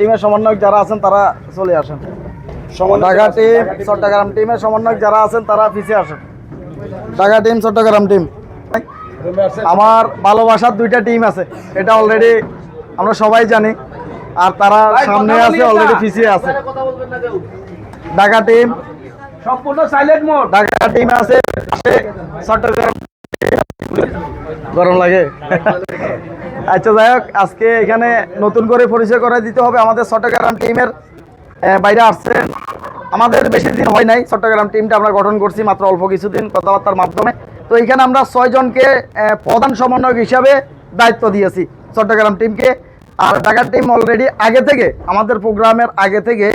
টিমের সমন্বয়ক যারা আছেন তারা চলে আসেন। ঢাকা টিম চট্টগ্রাম টিমের সমন্বয়ক যারা আছেন তারা পিছিয়ে আসেন। Dhaka team Chittagong team. আমার ভালোবাসার দুইটা টিম আছে। এটা অলরেডি আমরা সবাই জানি। আর তারা সামনে আছে অলরেডি পিছিয়ে আছে। ঢাকা টিম। সম্পূর্ণ সাইলেন্ট মোড ঢাকা টিম আছে চট্টগ্রাম গরম লাগে। আচ্ছা যাই হোক, আজকে এখানে নতুন করে পরিচয় করে দিতে হবে আমাদের চট্টগ্রাম টিমের বাইরে আসছে আমাদের বেশি দিন হয় নাই, চট্টগ্রাম টিমটা আমরা গঠন করছি মাত্র অল্প কিছুদিন কথাবার্তার মাধ্যমে। তো এখানে আমরা ছয়জনকে প্রধান সমন্বয়ক হিসাবে দায়িত্ব দিয়েছি চট্টগ্রাম টিমকে। আর ঢাকার টিম অলরেডি আগে থেকে, আমাদের প্রোগ্রামের আগে থেকে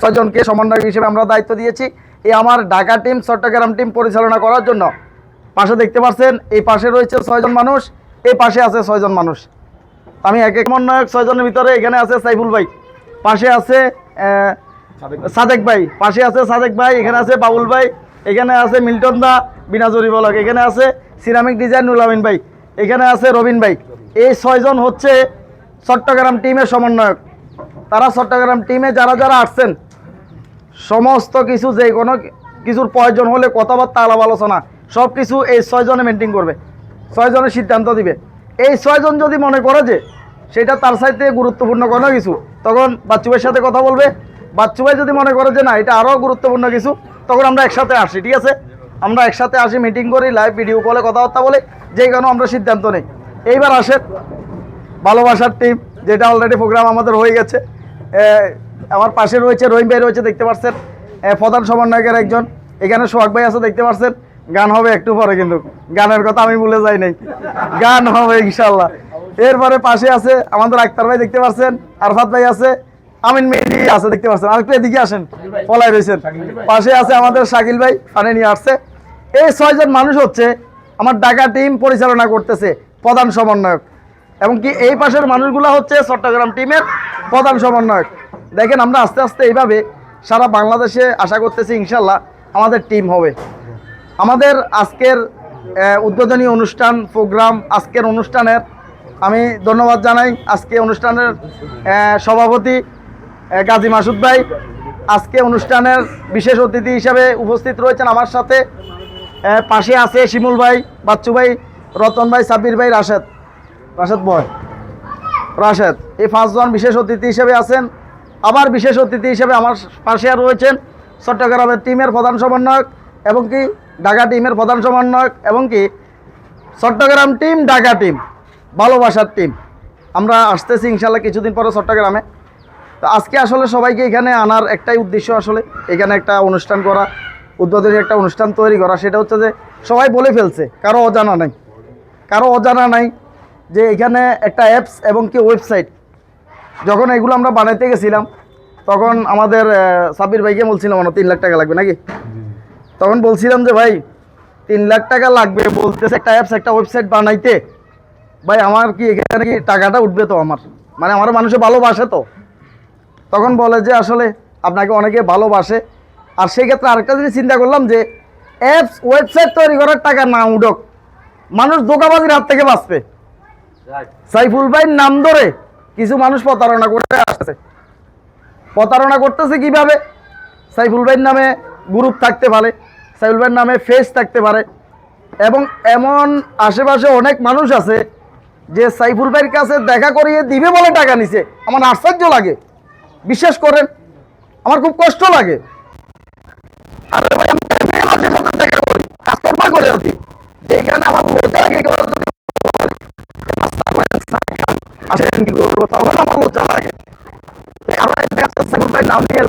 ছয়জনকে সমন্বয়ক হিসেবে আমরা দায়িত্ব দিয়েছি। এই আমার ঢাকা টিম, চট্টগ্রাম টিম পরিচালনা করার জন্য পাশে দেখতে পাচ্ছেন এই পাশে রয়েছে ছয়জন মানুষ, এই পাশে আছে ছয়জন মানুষ। আমি এক এক সমন্বয়ক ছয়জনের ভিতরে এখানে আছে সাইফুল ভাই, পাশে আছে সাদেক ভাই, পাশে আছে সাদেক ভাই, এখানে আছে বাবুল ভাই, এখানে আছে মিল্টন দা বিনাজুরি বলক, এখানে আছে সিরামিক ডিজাইন নুলামিন ভাই, এখানে আছে রবিন ভাই। এই ছয়জন হচ্ছে চট্টগ্রাম টিমের সমন্বয়ক। তারা চট্টগ্রাম টিমে যারা যারা আসছেন, সমস্ত কিছু যে কোনো কিছুর প্রয়োজন হলে কথাবার্তা, আলাপ আলোচনা সব কিছু এই ছয়জনে মেনটেন করবে ছয়জনের সিদ্ধান্ত দিবে। এই ছয়জন যদি মনে করে যে সেটা তার সাইতে গুরুত্বপূর্ণ কোনো কিছু, তখন বাচ্চু ভাইয়ের সাথে কথা বলবে। বাচ্চু ভাই যদি মনে করে যে না, এটা আরও গুরুত্বপূর্ণ কিছু, তখন আমরা একসাথে আসি, ঠিক আছে? আমরা একসাথে আসি মিটিং করি লাইভ ভিডিও কলে কথাবার্তা বলে যেই কেন আমরা সিদ্ধান্ত নেই। এইবার আসেন ভালোবাসার টিম যেটা অলরেডি প্রোগ্রাম আমাদের হয়ে গেছে। আমার পাশে রয়েছে রহিম ভাই, রয়েছে, দেখতে পাচ্ছেন প্রধান সমন্বয়কের একজন। এখানে সোহাগ ভাই আছে, দেখতে পাচ্ছেন গান হবে একটু পরে কিন্তু। গানের কথা আমি ভুলে যাই নাই। গান হবে ইনশাল্লাহ এরপরে পাশে আছে আমাদের আক্তার ভাই, দেখতে পাচ্ছেন আরফাত ভাই আছে, আমিন মেহেদি আছে, দেখতে পাচ্ছেন আরেকটু এদিকে আসেন পলাই রয়েছেন। পাশে আছে আমাদের শাকিল ভাই পানি নিয়ে আসছে। এই ছয়জন মানুষ হচ্ছে আমার ঢাকা টিম পরিচালনা করতেছে, প্রধান সমন্বয়ক। এবং কি এই পাশের মানুষগুলো হচ্ছে চট্টগ্রাম টিমের প্রধান সমন্বয়ক। দেখেন আমরা আস্তে আস্তে এইভাবে সারা বাংলাদেশে আশা করতেছি ইনশাল্লাহ আমাদের টিম হবে। আমাদের আজকের উদ্বোধনী অনুষ্ঠান প্রোগ্রাম, আজকের অনুষ্ঠানের, আমি ধন্যবাদ জানাই আজকে অনুষ্ঠানের সভাপতি গাজী মাসুদ ভাই। আজকে অনুষ্ঠানের বিশেষ অতিথি হিসাবে উপস্থিত রয়েছেন আমার সাথে পাশে আছে শিমুল ভাই, বাচ্চু ভাই, রতন ভাই, সাব্বির ভাই, রাশেদ। রাশেদ বয়। রাশেদ, এই পাঁচজন বিশেষ অতিথি হিসেবে আছেন। আবার বিশেষ অতিথি হিসেবে আমার পাশে রয়েছেন চট্টগ্রামের টিমের প্রধান সমন্বয়ক এবং কি ঢাকা টিমের প্রধান সমন্বয়ক এবং কি চট্টগ্রাম টিম, ঢাকা টিম, ভালোবাসার টিম। আমরা আসতেছি ইনশাল্লাহ কিছুদিন পরে চট্টগ্রামে। তো আজকে আসলে সবাইকে এখানে আনার একটাই উদ্দেশ্য আসলে, এখানে একটা অনুষ্ঠান করা, উদ্বোধনী একটা অনুষ্ঠান তৈরি করা, সেটা হচ্ছে যে সবাই বলে ফেলছে, কারও অজানা নাই। কারও অজানা নাই যে এখানে একটা অ্যাপস এবং কি ওয়েবসাইট যখন এগুলো আমরা বানাইতে গেছিলাম, তখন আমাদের সাবির ভাইকে বলছিলাম তিন লাখ টাকা লাগবে নাকি? তখন বলছিলাম যে ভাই তিন লাখ টাকা লাগবে। বলতেছে একটা অ্যাপস একটা ওয়েবসাইট বানাইতে। ভাই আমার কি এখানে কি টাকাটা উঠবে তো আমার? মানে আমার মানুষে ভালোবাসে তো। তখন বলে যে আসলে আপনাকে অনেকে ভালোবাসে। আর সেই ক্ষেত্রে আরেকটা জিনিস চিন্তা করলাম যে অ্যাপস ওয়েবসাইট তৈরি করার টাকা না উঠক মানুষ ধোকাবাজির হাত থেকে বাঁচবে। সাইফুল ভাইয়ের নাম ধরে কিছু মানুষ প্রতারণা করে আসছে। প্রতারণা করতেছে কীভাবে? সাইফুল ভাইয়ের নামে গ্রুপ থাকতে পারে। সাইফুল ভাইয়ের নামে ফেস থাকতে পারে। এবং এমন আশেপাশে অনেক মানুষ আছে যে সাইফুল ভাইয়ের কাছে দেখা করিয়ে দিবে বলে টাকা নিছে। আমার আশ্চর্য লাগে। বিশ্বাস করেন, আমার খুব কষ্ট লাগে। আমার লজ্জা লাগে নাম নিয়ে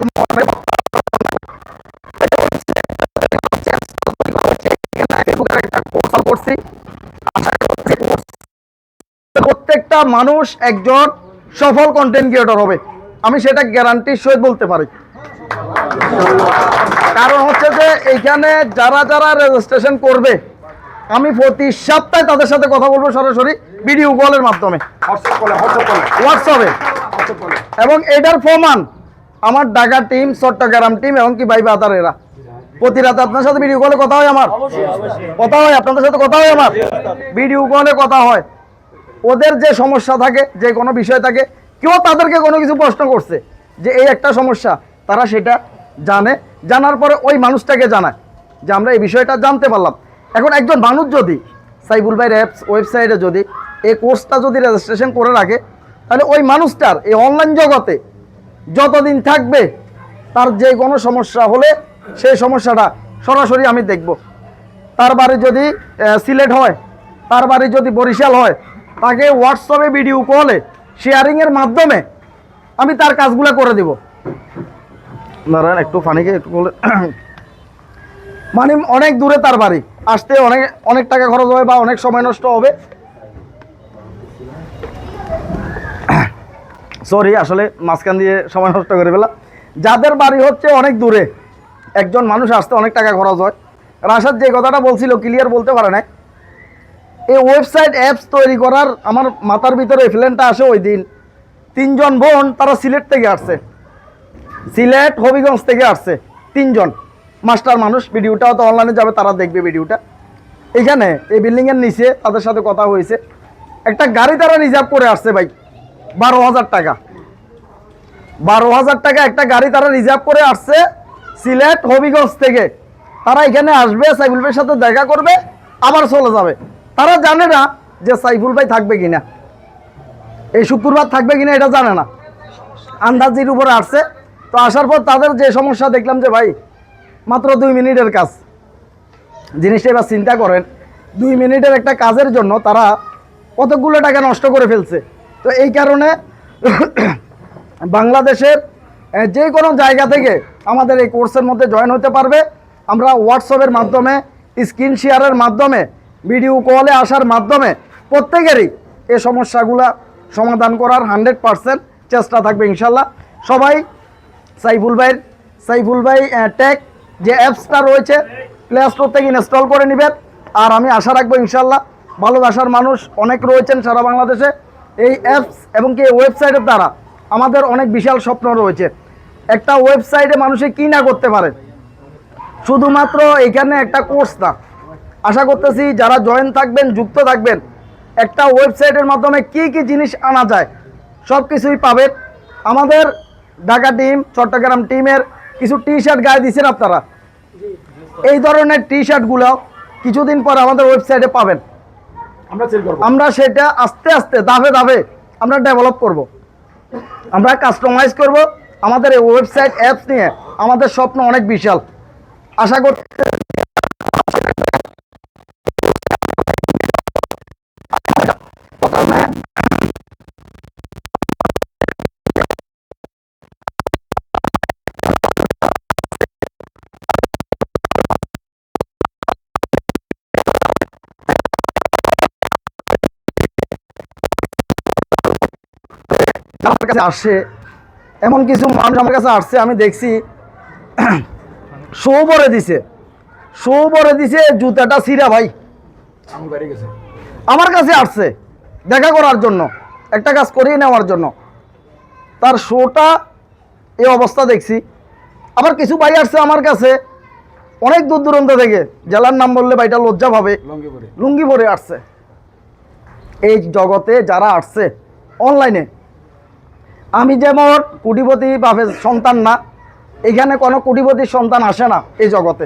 প্রত্যেকটা মানুষ একজন সফল কন্টেন্ট ক্রিয়েটর হবে। আমি সেটা গ্যারান্টির সহিত বলতে পারি। কারণ হচ্ছে যে এইখানে যারা যারা রেজিস্ট্রেশন করবে আমি প্রতি সপ্তাহে তাদের সাথে কথা বলব সরাসরি ভিডিও কলের মাধ্যমে। হোয়াটসঅ্যাপ এবং এটার প্রমাণ আমার ঢাকা টিম চট্টগ্রাম টিম এবং কি ভাই বাতার এরা। প্রতি রাতে আপনার সাথে ভিডিও কলে কথা হয় আমার। কথা হয় আপনাদের সাথে কথা হয় আমার। ভিডিও কলে কথা হয়। ওদের যে সমস্যা থাকে, যে কোনো বিষয় থাকে, কেউ তাদেরকে কোনো কিছু প্রশ্ন করছে যে এই একটা সমস্যা, তারা সেটা জানে। জানার পরে ওই মানুষটাকে জানায় যে আমরা এই বিষয়টা জানতে পারলাম। এখন একজন মানুষ যদি সাইবুল ভাইয়ের অ্যাপস ওয়েবসাইটে যদি এই কোর্সটা যদি রেজিস্ট্রেশন করে রাখে, তাহলে ওই মানুষটার এই অনলাইন জগতে যতদিন থাকবে, তার যে কোনো সমস্যা হলে সেই সমস্যাটা সরাসরি আমি দেখব। তার বাড়ি যদি সিলেট হয়, তার বাড়ি যদি বরিশাল হয় তাকে হোয়াটসঅ্যাপে ভিডিও কলে শেয়ারিংয়ের মাধ্যমে আমি তার কাজগুলো করে দিব। নারায়ণ একটু ফানিকে একটু বলে মানে অনেক দূরে তার বাড়ি। আসতে অনেক অনেক টাকা খরচ হবে বা অনেক সময় নষ্ট হবে। সরি আসলে মাঝখান দিয়ে সময় নষ্ট করে ফেলা যাদের বাড়ি হচ্ছে অনেক দূরে একজন মানুষ আসতে অনেক টাকা খরচ হয়। রাশাদ যে কথাটা বলছিল ক্লিয়ার বলতে পারে না এই ওয়েবসাইট অ্যাপস তৈরি করার আমার মাথার ভিতরে ফ্লেনটা আসে ওই দিন। তিনজন বোন, তারা সিলেট থেকে আসছে। সিলেট, হবিগঞ্জ থেকে আসছে। তিনজন। মাস্টার মানুষ, ভিডিওটাও তো অনলাইনে যাবে, তারা দেখবে ভিডিওটা। এখানে এই বিল্ডিংয়ের নিচে তাদের সাথে কথা হয়েছে। একটা গাড়ি তারা রিজার্ভ করে আসছে ভাই, বারো হাজার টাকা। বারো হাজার টাকা একটা গাড়ি তারা রিজার্ভ করে আসছে সিলেট, হবিগঞ্জ থেকে। তারা এখানে আসবে, সাইফুল ভাইয়ের সাথে দেখা করবে, আবার চলে যাবে। তারা জানে না যে সাইফুল ভাই থাকবে কিনা। এই শুক্রবার থাকবে কিনা এটা জানে না। আন্দাজির উপরে আসছে। তো আসার পর তাদের যে সমস্যা দেখলাম যে ভাই, মাত্র দুই মিনিটের কাজ। জিনিসটা এবার চিন্তা করেন, দুই মিনিটের একটা কাজের জন্য তারা কতগুলো টাকা নষ্ট করে ফেলছে। তো এই কারণে বাংলাদেশের যে কোনো জায়গা থেকে আমাদের এই কোর্সের মধ্যে জয়েন হতে পারবে। আমরা হোয়াটসঅ্যাপের মাধ্যমে স্ক্রিন শেয়ারের মাধ্যমে ভিডিও কলে আসার মাধ্যমে প্রত্যেকেরই এ সমস্যাগুলা সমাধান করার হান্ড্রেড পারসেন্ট চেষ্টা থাকবে ইনশাল্লাহ। সবাই সাইফুল ভাইয়ের, সাইফুল ভাই টেক যে অ্যাপসটা রয়েছে প্লে স্টোর থেকে ইনস্টল করে নেবেন। আর আমি আশা রাখব ইনশাল্লাহ ভালোবাসার মানুষ অনেক রয়েছেন সারা বাংলাদেশে। এই অ্যাপস এবং কি ওয়েবসাইটের দ্বারা আমাদের অনেক বিশাল স্বপ্ন রয়েছে। একটা ওয়েবসাইটে মানুষে কি না করতে পারে? শুধুমাত্র এখানে একটা কোর্স না আশা করতেছি যারা জয়েন থাকবেন যুক্ত থাকবেন একটা ওয়েবসাইটের মাধ্যমে কি কি জিনিস আনা যায় সব কিছুই পাবেন। আমাদের ঢাকা টিম চট্টগ্রাম টিমের কিছু টি শার্ট গায়ে দিচ্ছেন আপনারা। এই ধরনের টি শার্টগুলো কিছুদিন পর আমাদের ওয়েবসাইটে পাবেন। আমরা আমরা সেটা আস্তে আস্তে ধাপে ধাপে আমরা ডেভেলপ করব। আমরা কাস্টমাইজ করব। আমাদের এই ওয়েবসাইট অ্যাপস নিয়ে আমাদের স্বপ্ন অনেক বিশাল। আশা করতে আমার কাছে আসে এমন কিছু মানুষ আমার কাছে আসছে আমি দেখছি শো ভরে দিছে। শো ভরে দিছে জুতাটা সিরা ভাই। আমার কাছে আসছে দেখা করার জন্য একটা কাজ করিয়ে নেওয়ার জন্য। তার শোটা এই অবস্থা দেখছি। আবার কিছু ভাই আসছে আমার কাছে অনেক দূর দূরান্ত থেকে জেলার নাম বললে ভাইটা লজ্জা পাবে লুঙ্গি পরে আসছে। এই জগতে যারা আসছে অনলাইনে আমি যেমন কোটিপতি বাপের সন্তান না, এখানে কোনো কোটিপতির সন্তান আসে না এই জগতে।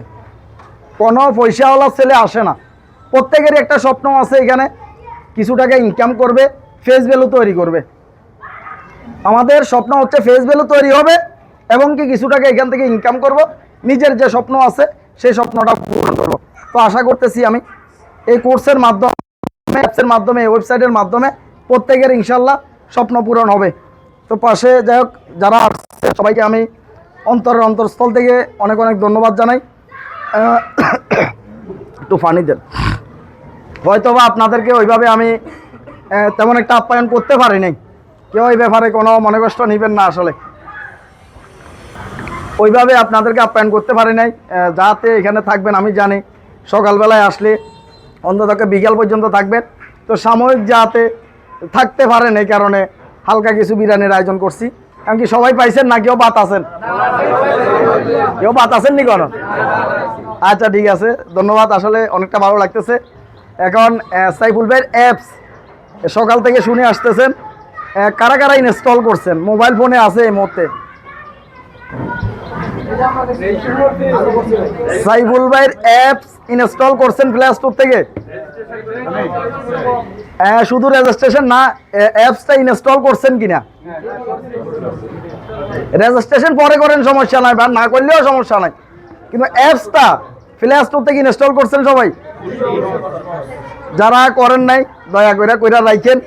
কোনো পয়সাওয়ালা ছেলে আসে না। প্রত্যেকেরই একটা স্বপ্ন আছে এখানে, কিছু টাকা ইনকাম করবে ফেস ভ্যালু তৈরি করবে। আমাদের স্বপ্ন হচ্ছে ফেস ভ্যালু তৈরি হবে এবং কি কিছু টাকা এখান থেকে ইনকাম করব। নিজের যে স্বপ্ন আছে, সেই স্বপ্নটা পূরণ করব। তো আশা করতেছি আমি, এই কোর্সের মাধ্যমে অ্যাপসের মাধ্যমে ওয়েবসাইটের মাধ্যমে প্রত্যেকের ইনশাল্লাহ স্বপ্ন পূরণ হবে। তো পাশে যাই হোক, যারা আসছে সবাইকে আমি অন্তরের অন্তরস্থল থেকে অনেক অনেক ধন্যবাদ জানাই। একটু ফানি দেন। হয়তো বা আপনাদেরকে ওইভাবে আমি তেমন একটা আপ্যায়ন করতে পারি নাই। কেউ এই ব্যাপারে কোনো মনে কষ্ট নেবেন না আসলে। ওইভাবে আপনাদেরকে আপ্যায়ন করতে পারি নাই। যাতে এখানে থাকবেন, আমি জানি। সকালবেলায় আসলে অন্তত বিকাল পর্যন্ত থাকবেন। তো সাময়িক যাতে থাকতে পারেন এই কারণে হালকা কিছু বিরিয়ানির আয়োজন করছি। কারণ কি সবাই পাইছেন না কেউ বাত আছেন? কেউ বাত আছেন নি কোনো? আচ্ছা ঠিক আছে। ধন্যবাদ। আসলে অনেকটা ভালো লাগতেছে। এখন সাইফুল ভাইয়ের অ্যাপস সকাল থেকে শুনে আসতেছেন। কারা কারা ইনস্টল করছেন? মোবাইল ফোনে আছে এই মুহূর্তে? সাইফুল ভাইয়ের অ্যাপস ইনস্টল করছেন প্লে স্টোর থেকে? আহ, শুধু রেজিস্ট্রেশন না অ্যাপসটা ইনস্টল করছেন কিনা? রেজিস্ট্রেশন পরে করেন সমস্যা নাই বা না করলেও সমস্যা নাই। কিন্তু অ্যাপসটা প্লে স্টোর থেকে ইনস্টল করছেন সবাই। যারা করেন নাই দয়া করে কইরা রাখেন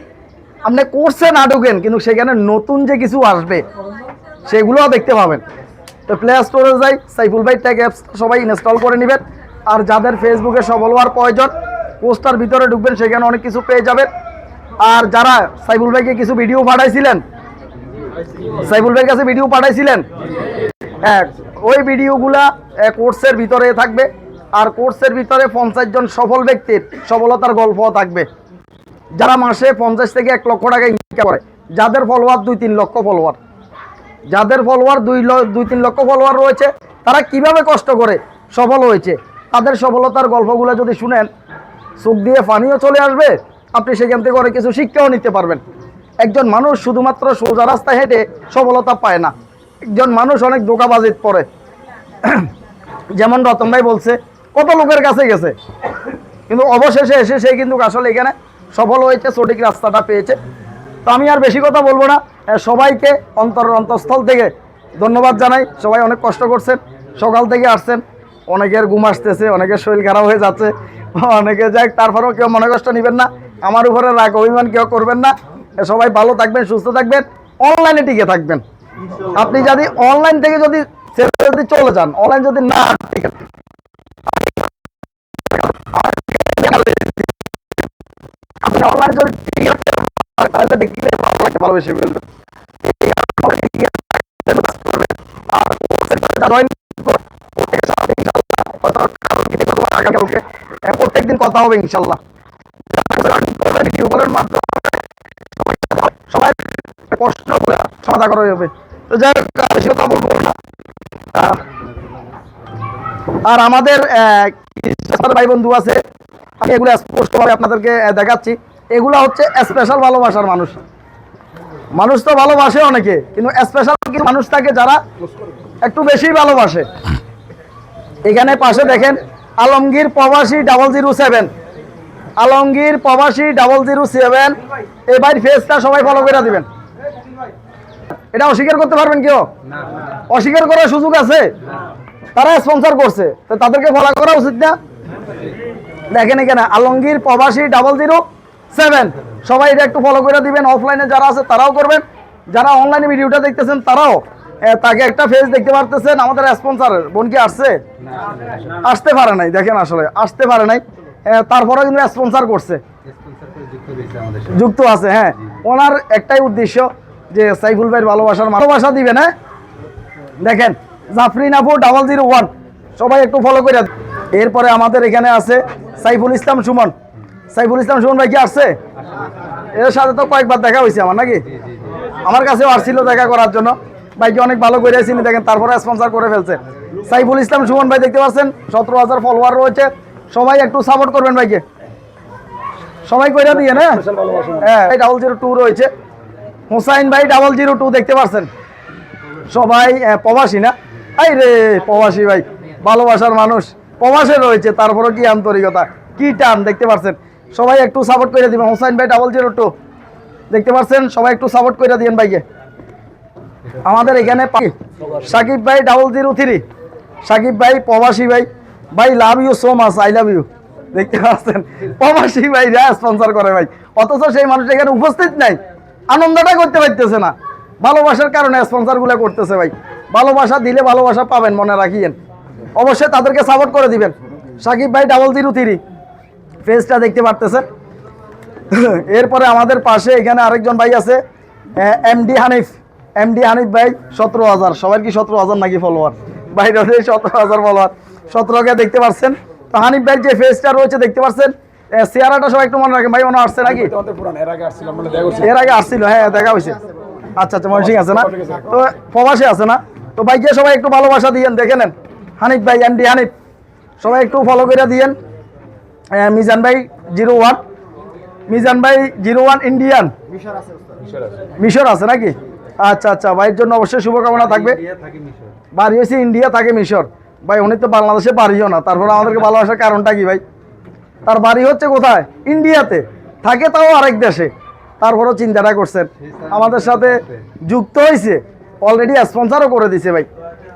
আপনি করছেন আটকেন কিন্তু সেখানে নতুন যে কিছু আসবে সেগুলোও দেখতে পাবেন। তো প্লে স্টোরে যাই সাইফুল ভাই ট্যাগ অ্যাপস সবাই ইনস্টল করে নেবেন। আর যাদের ফেসবুকে সফল হওয়ার প্রয়োজন পোস্টার ভিতরে ঢুকবেন, সেখানে অনেক কিছু পেয়ে যাবেন। আর যারা সাইবুল ভাইকে কিছু ভিডিও পাঠাইছিলেন সাইবুল ভাইয়ের কাছে ভিডিও পাঠাইছিলেন হ্যাঁ ওই ভিডিওগুলা কোর্সের ভিতরে থাকবে। আর কোর্সের ভিতরে পঞ্চাশ জন সফল ব্যক্তির সফলতার গল্প থাকবে। যারা মাসে পঞ্চাশ থেকে এক লক্ষ টাকা ইনকাম করে, যাদের ফলোয়ার দুই তিন লক্ষ ফলোয়ার যাদের ফলোয়ার দুই দুই তিন লক্ষ ফলোয়ার রয়েছে, তারা কীভাবে কষ্ট করে সফল হয়েছে, তাদের সফলতার গল্পগুলো যদি শুনেন চোখ দিয়ে পানিও চলে আসবে। আপনি সেখান থেকে অনেক কিছু শিক্ষাও নিতে পারবেন। একজন মানুষ শুধুমাত্র সোজা রাস্তায় হেঁটে সফলতা পায় না। একজন মানুষ অনেক দোকাবাজিত পড়ে যেমন রতন ভাই বলছে, কত লোকের কাছে গেছে? কিন্তু অবশেষে এসে সে কিন্তু আসলে এখানে সফল হয়েছে, সঠিক রাস্তাটা পেয়েছে। তো আমি আর বেশি কথা বলব না। সবাইকে অন্তর অন্তঃস্থল থেকে ধন্যবাদ জানাই। সবাই অনেক কষ্ট করছেন, সকাল থেকে আসছেন। অনেকের ঘুম আসতেছে, অনেকের শরীর খারাপ হয়ে যাচ্ছে। অনেকে যাক, তারপরেও কেউ মনে কষ্ট নেবেন না। আমার উপরে রাগ, অভিমান কেউ করবেন না। সবাই ভালো থাকবেন, সুস্থ থাকবেন। অনলাইনে টিকে থাকবেন। আপনি যদি অনলাইন থেকে যদি যদি চলে যান অনলাইন যদি না টিকে আপনি ভালোবেসে ফেলবেন। ইনশাআল্লাহ কথা হবে, ইনশাল্লাহ। সবাই- প্রশ্ন করে সমাধান করা তো যাই হোক বলব আর আমাদের ভাই বন্ধু আছে। আমি এগুলো স্পষ্টভাবে আপনাদেরকে দেখাচ্ছি। এগুলো হচ্ছে স্পেশাল ভালোবাসার মানুষ। মানুষ তো ভালোবাসে অনেকে কিন্তু স্পেশাল কিছু মানুষ থাকে যারা একটু বেশি ভালোবাসে। এখানে পাশে দেখেন আলমগীর প্রবাসী ডাবল জিরো সেভেন আলমগীর প্রবাসী ডাবল জিরো সেভেন ভাই ফেসটা সবাই ফলো করে দিবেন। এটা অস্বীকার করতে পারবেন কেউ? অস্বীকার করার সুযোগ আছে? তারা স্পন্সর করছে। তো তাদেরকে ফলো করা উচিত না? দেখেন এখানে আলমগীর প্রবাসী ডাবল জিরো সেভেন সবাই এটা একটু ফলো করে দিবেন। অফলাইনে যারা আছে তারাও করবেন। যারা অনলাইনে ভিডিওটা দেখতেছেন তারাও তাকে একটা ফেস দেখতে পারতেছেন আমাদের স্পন্সরের বোন কি আসছে? আসতে পারে নাই দেখেন আসলে আসতে পারে নাই। এ, তারপরেও কিন্তু স্পন্সর করছে। যুক্ত আছে হ্যাঁ। ওনার একটাই উদ্দেশ্য যে সাইফুল ভাইয়ের ভালোবাসার ভালোবাসা দিবেন হ্যাঁ? দেখেন জাফরিন আপু ডাবল জিরো ওয়ান সবাই একটু ফলো করে এরপরে আমাদের এখানে আছে সাইফুল ইসলাম সুমন। সাইফুল ইসলাম সুমন ভাই কি আসছে? এর সাথে তো কয়েকবার দেখা হয়েছে আমার নাকি? আমার কাছেও আসছিল দেখা করার জন্য। ভাইকে অনেক ভালো করে চিনি, দেখেন তারপরে স্পন্সর করে ফেলছে। সাইফুল ইসলাম, সুমন ভাই দেখতে পাচ্ছেন, সতেরো হাজার ফলোয়ার রয়েছে। সবাই একটু সাপোর্ট করবেন ভাইকে। সবাই কইরা দিয়ে, না? হ্যাঁ ডাবল জিরো টু রয়েছে। হুসাইন ভাই ডাবল জিরো টু দেখতে পাচ্ছেন। সবাই প্রবাসী না? এই রে, প্রবাসী ভাই, ভালোবাসার মানুষ। প্রবাসে রয়েছে তারপরে কি আন্তরিকতা, কি টান, দেখতে পাচ্ছেন? সবাই একটু সাপোর্ট করে দিবেন। হুসাইন ভাই ডাবল জিরো টু দেখতে পাচ্ছেন? সবাই একটু সাপোর্ট করে দিবেন ভাইকে। আমাদের এখানে সাকিব ভাই ডাবল জিরো থ্রি সাকিব ভাই, প্রবাসী ভাই। ভাই love you so much I love you দেখতে পাচ্ছেন? প্রবাসী ভাই, যা স্পন্সর করে ভাই। অথচ সেই মানুষ এখানে উপস্থিত নাই। আনন্দটা করতে পারতেছে না। ভালোবাসার কারণে স্পন্সরগুলো করতেছে ভাই। ভালোবাসা দিলে ভালোবাসা পাবেন, মনে রাখিয়েন। অবশ্যই তাদেরকে সাপোর্ট করে দিবেন। সাকিব ভাই ডাবল জিরো থ্রি ফেসটা দেখতে পারতেছেন? এরপরে আমাদের পাশে এখানে আরেকজন ভাই আছে এমডি হানিফ। এমডি হানিফ ভাই, সতেরো হাজার। সবার কি সতেরো হাজার নাকি ফলোয়ার বাইরে সতেরো হাজার ফলোয়ার সতেরোকে দেখতে পাচ্ছেন তো হানিফ ভাই, যে ফেসটা রয়েছে, দেখতে পাচ্ছেন চেহারাটা সবাই একটু মনে রাখেন। ভাই, মনে আসছে নাকি? এর আগে মানে আসছিল হ্যাঁ দেখা হয়েছে। আচ্ছা আচ্ছা ময়মনসিং আছে না? তো প্রবাসে আছে না? তো ভাইকে সবাই একটু ভালোবাসা দিয়েন, দেখে নেন। হানিফ ভাই এমডি হানিফ সবাই একটু ফলো করে দিয়েন। মিজান ভাই, জিরো ওয়ান। মিজান ভাই, জিরো ওয়ান ইন্ডিয়ান। মিশর আছে নাকি? আচ্ছা আচ্ছা। ভাইয়ের জন্য অবশ্যই শুভকামনা থাকবে। বাড়ি হয়েছে ইন্ডিয়া থাকে মিশর। ভাই উনি তো বাংলাদেশে বাড়িও না। তারপর আমাদেরকে ভালোবাসার কারণটা কি ভাই? তার বাড়ি হচ্ছে কোথায়? ইন্ডিয়াতে থাকে তাও আরেক দেশে। তারপরও চিন্তাটা করছেন। আমাদের সাথে যুক্ত হয়েছে। অলরেডি স্পন্সারও করে দিছে ভাই।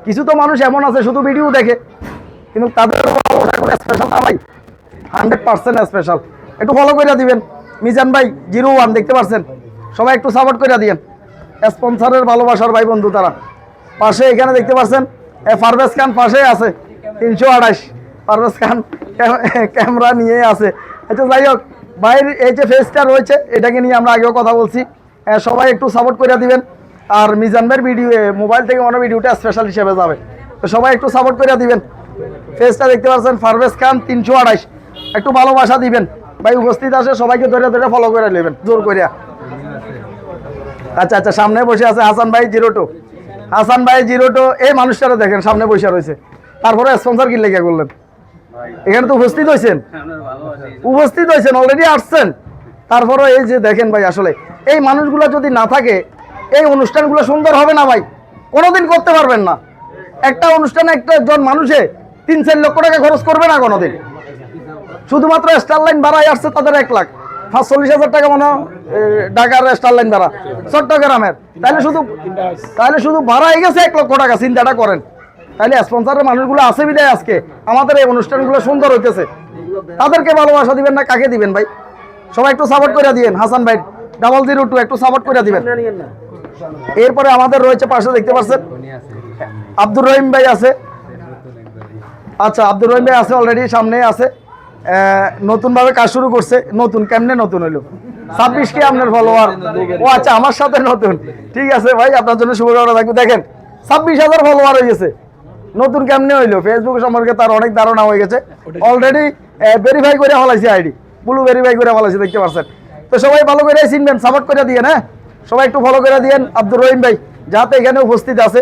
কিছু তো মানুষ এমন আছে শুধু ভিডিও দেখে। কিন্তু তাদের স্পেশাল না ভাই। হান্ড্রেড পার্সেন্ট স্পেশাল একটু ফলো করে দিবেন। মিজান ভাই জিরো ওয়ান দেখতে পারছেন? সবাই একটু সাপোর্ট করে দিবেন স্পন্সরের ভালোবাসার ভাই বন্ধু তারা। পাশে এখানে দেখতে পাচ্ছেন পারভেজ খান পাশে আছে, তিনশো আঠাশ। পারভেজ খান ক্যামেরা নিয়ে আছে। আচ্ছা যাই হোক ভাইয়ের এই যে ফেসটা রয়েছে, এটাকে নিয়ে আমরা আগেও কথা বলছি। সবাই একটু সাপোর্ট করে দিবেন। আর মিজান ভাইয়ের ভিডিও মোবাইল থেকে মনে ভিডিওটা স্পেশাল হিসেবে যাবে। তো সবাই একটু সাপোর্ট করে দিবেন। ফেসটা দেখতে পাচ্ছেন পারভেজ খান তিনশো আঠাশ। একটু ভালোবাসা দিবেন। ভাই, উপস্থিত আছে, সবাইকে ধরে ধরে ফলো করে নেবেন, জোর করিয়া। আচ্ছা আচ্ছা সামনে বসে আছে হাসান ভাই জিরো টু হাসান ভাই জিরো টু এই মানুষটারা দেখেন, সামনে বসে রয়েছে। তারপরে স্পন্সর কি লেগে করলেন? এখানে তো উপস্থিত হয়েছেন? উপস্থিত হয়েছেন অলরেডি আসছেন। তারপরে এই যে দেখেন ভাই, আসলে এই মানুষগুলো যদি না থাকে, এই অনুষ্ঠানগুলো সুন্দর হবে না ভাই। কোনোদিন করতে পারবেন না। একটা অনুষ্ঠানে একটা জন মানুষে তিন চার লক্ষ টাকা খরচ করবে না কোনোদিন। শুধুমাত্র স্টার লাইন ভাড়ায় আসছে তাদের এক লাখ। পাঁচ চল্লিশ হাজার টাকা মনে হয়, ঢাকার স্টার লাইন ভাড়া। চট্টগ্রামের। তাহলে শুধু তাহলে শুধু ভাড়াই গেছে এক লক্ষ টাকা চিন্তাটা করেন। তাহলে স্পন্সরের মানুষগুলো আছে বিদায় আজকে। আমাদের এই অনুষ্ঠানগুলো সুন্দর হইতেছে। তাদেরকে ভালোবাসা দিবেন না কাকে দিবেন ভাই? সবাই একটু সাপোর্ট করে দিবেন হাসান ভাই। ডাবল জিরো টু একটু সাপোর্ট করে দিবেন। এরপরে আমাদের রয়েছে পাশে দেখতে পাচ্ছেন? আব্দুর রহিম ভাই আছে। আচ্ছা আব্দুর রহিম ভাই আছে অলরেডি সামনে আছে। নতুনভাবে কাজ শুরু করছে। নতুন কেমনে নতুন হইল? ছাব্বিশ কি আপনার ফলোয়ার ও আচ্ছা আমার সাথে নতুন। ঠিক আছে ভাই, আপনার জন্য শুভকামনা থাকবে। দেখেন, ছাব্বিশ হাজার ফলোয়ার হয়ে গেছে। নতুন কেমনে হইল? ফেসবুক সম্পর্কে তার অনেক ধারণা হয়ে গেছে। অলরেডি ভেরিফাই করে ফলাইছে আইডি ব্লু ভেরিফাই করে ফলাইছে, দেখতে পাচ্ছেন। তো সবাই ভালো করে চিনবেন সাপোর্ট করে দিয়েন হ্যাঁ? সবাই একটু ফলো করে দিয়েন, আব্দুর রহিম ভাই যাতে এখানে উপস্থিত আছে।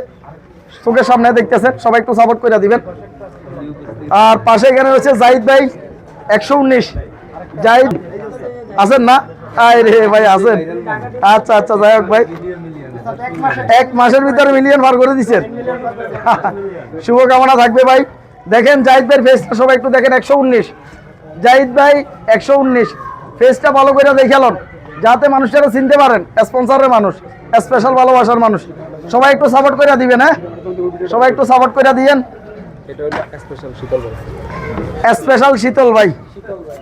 চোখের সামনে দেখতেছেন, সবাই একটু সাপোর্ট করে দিবেন। আর পাশে এখানে হচ্ছে জাহিদ ভাই। একশো উনিশ। জাহিদ আছেন না? আয় রে ভাই, আছেন। আচ্ছা আচ্ছা যাই হোক ভাই। এক মাসের ভিতরে মিলিয়ন পার করে দিচ্ছেন। শুভকামনা থাকবে ভাই। দেখেন জাহিদ ভাইয়ের ফেসটা সবাই একটু দেখেন, একশো উনিশ। জাহিদ ভাই, একশো উনিশ। ফেসটা ভালো করে দেখালন যাতে মানুষেরা চিনতে পারেন স্পন্সরের মানুষ স্পেশাল ভালোবাসার মানুষ। সবাই একটু সাপোর্ট করে দিবেন হ্যাঁ? সবাই একটু সাপোর্ট করে দিয়েন। এটা হলো স্পেশাল শীতল ভাই স্পেশাল শীতল ভাই। শীতল ভাই